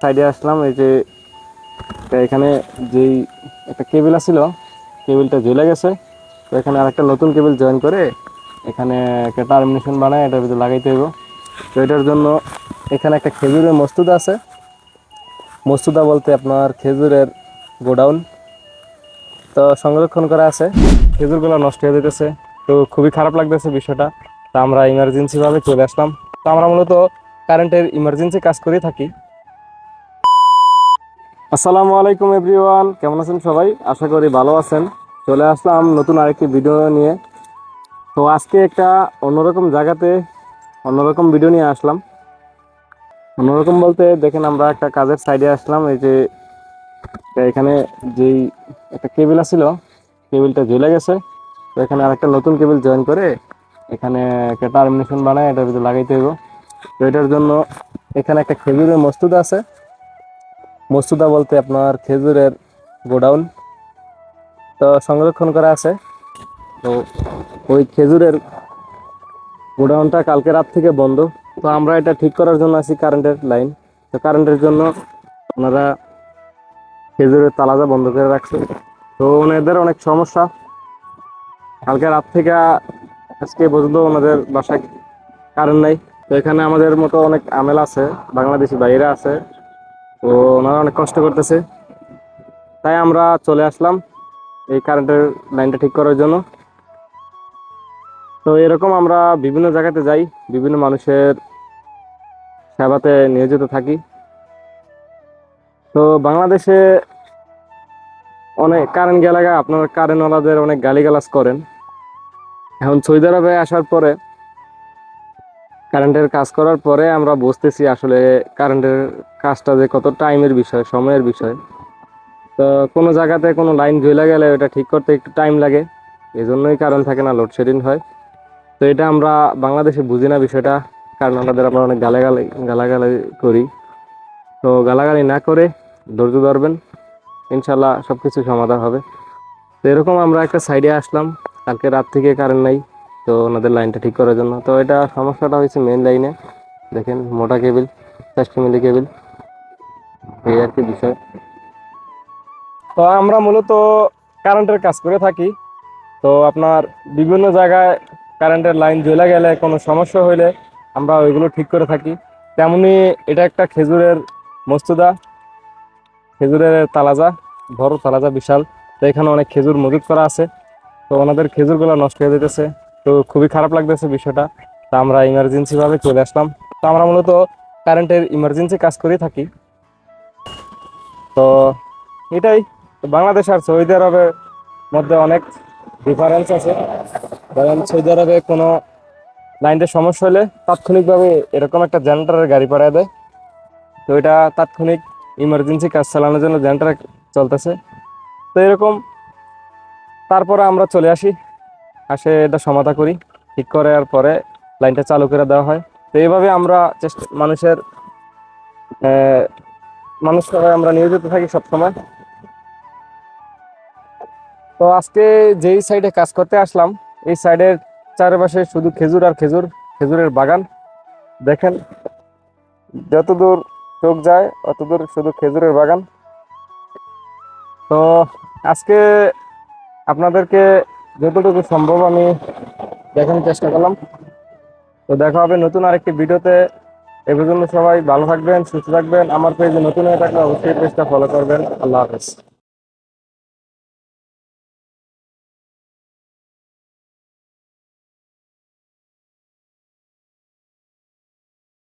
সাইডে আসলাম, এই যে এখানে যেই একটা কেবিল আছিল, কেবিলটা ঝুলে গেছে। তো এখানে আরেকটা নতুন কেবিল জয়েন করে এখানে একটা টার্মিনেশন বানায়, এটার ভিতরে লাগাইতে হইব। তো এটার জন্য এখানে একটা খেজুরের মস্তুদা আছে। মস্তুদা বলতে আপনার খেজুরের গোডাউন। তো সংরক্ষণ করা আছে। খেজুরগুলো নষ্ট হয়ে যেতেছে তো খুবই খারাপ লাগতেছে বিষয়টা। তো আমরা ইমার্জেন্সিভাবে চলে আসলাম। তো আমরা মূলত কারেন্টের ইমার্জেন্সি কাজ করে থাকি। আসসালামু আলাইকুম এভরিওয়ান, কেমন আছেন সবাই? আশা করি ভালো আছেন। চলে আসলাম নতুন আরেকটি ভিডিও নিয়ে। তো আজকে একটা অন্যরকম জায়গাতে অন্যরকম ভিডিও নিয়ে আসলাম। অন্যরকম বলতে দেখেন আমরা একটা কাজের সাইডে আসলাম, এই যে এখানে যেই একটা কেবিল আছিল, কেবিলটা ঝুলে গেছে। তো এখানে আরেকটা নতুন কেবিল জয়েন করে এখানে একটা টার্মিনেশন বানায়, এটার ভিতরে লাগাইতে হইব। তো এটার জন্য এখানে একটা খেজুরের মস্তুদা আছে। মস্তুদা বলতে আপনার খেজুরের গোডাউন। তো সংরক্ষণ করা আছে। তো ওই খেজুরের গোডাউনটা কালকে রাত থেকে বন্ধ। তো আমরা এটা ঠিক করার জন্য আছি কারেন্টের লাইন। তো কারেন্টের জন্য ওনারা খেজুরের তালাজা বন্ধ করে রাখছে। তো ওনাদের অনেক সমস্যা। কালকে রাত থেকে আজকে পর্যন্ত ওনাদের বাসায় কারেন্ট নাই। তো এখানে আমাদের মতো অনেক আমেল আছে, বাংলাদেশি বাইরে আছে। তো ওনারা অনেক কষ্ট করতেছে। তাই আমরা চলে আসলাম এই কারেন্টের লাইনটা ঠিক করার জন্য। তো এরকম আমরা বিভিন্ন জায়গাতে যাই, বিভিন্ন মানুষের সেবাতে নিয়োজিত থাকি। তো বাংলাদেশে অনেক কারেন্ট গেলাগা আপনার কারেন্টওয়ালাদের অনেক গালিগালাজ করেন। এখন সৌদি আরবে আসার পরে কারেন্টের কাজ করার পরে আমরা বুঝতেছি আসলে কারেন্টের কাজটা যে কত টাইমের বিষয়, সময়ের বিষয়। তো কোনো জায়গাতে কোনো লাইন ঝুলে গেলে ওটা ঠিক করতে একটু টাইম লাগে। এই জন্যই কারণ থাকে না লোডশেডিং হয়। তো এটা আমরা বাংলাদেশে বুঝি না বিষয়টা, কারণ আমাদের আমরা অনেক গালাগালি গালাগালি করি। তো গালাগালি না করে ধৈর্য ধরবেন, ইনশাল্লাহ সব কিছু সমাধান হবে। তো এরকম আমরা একটা সাইডে আসলাম, কালকে রাত থেকে কারেন্ট নাই, তো ওনাদের লাইনটা ঠিক করার জন্য। তো এটা সমস্যাটা হয়েছে মেন লাইনে দেখেন মোটা কেবিল চারশো মিলি কেবিল এই আর কি বিষয়। তো আমরা মূলত কারেন্টের কাজ করে থাকি। তো আপনার বিভিন্ন জায়গায় কারেন্টের লাইন জ্বলে গেলে, কোনো সমস্যা হইলে আমরা ওইগুলো ঠিক করে থাকি। তেমনি এটা একটা খেজুরের মস্তুদা, খেজুরের তালাজা, বড় তালাজা বিশাল। তো এখানে অনেক খেজুর মজুত করা আছে। তো ওনাদের খেজুরগুলো নষ্ট হয়ে যেতেছে। তো খুবই খারাপ লাগতেছে বিষয়টা। তো আমরা ইমার্জেন্সি ভাবে চলে আসলাম। তো আমরা মূলত কারেন্টের ইমার্জেন্সি কাজ করে থাকি। তো এটাই বাংলাদেশ আর সৌদি আরবের মধ্যে অনেক ডিফারেন্স আছে। কারণ সৌদি আরবে কোনো লাইনের সমস্যা হলে তাৎক্ষণিকভাবে এরকম একটা জেনারেটারের গাড়ি পাঠায় দেয়। তো এটা তাৎক্ষণিক ইমার্জেন্সি কাজ চালানোর জন্য জেনারেটর চলতেছে। তো এরকম, তারপরে আমরা চলে আসি, আসে এটা সমাধা করি। ঠিক করার পরে লাইনটা চালু করে দেওয়া হয়। তো এইভাবে আমরা চেষ্টা মানুষের মানুষ সবাই আমরা নিয়োজিত থাকি সবসময়। তো আজকে যেই সাইডে কাজ করতে আসলাম, এই সাইডের চারপাশে শুধু খেজুর আর খেজুর, খেজুরের বাগান। দেখেন, যতদূর চোখ যায়, অতদূর শুধু খেজুরের বাগান। তো আজকে আপনাদেরকে যতটুকু সম্ভব আমি দেখানোর চেষ্টা করলাম। তো দেখা হবে নতুন আরেকটি ভিডিওতে। এ সবাই ভালো থাকবেন, সুস্থ থাকবেন। আমার পেজে নতুন হয়ে থাকলে অবশ্যই পেজটা ফলো করবেন। আল্লাহ হাফেজ।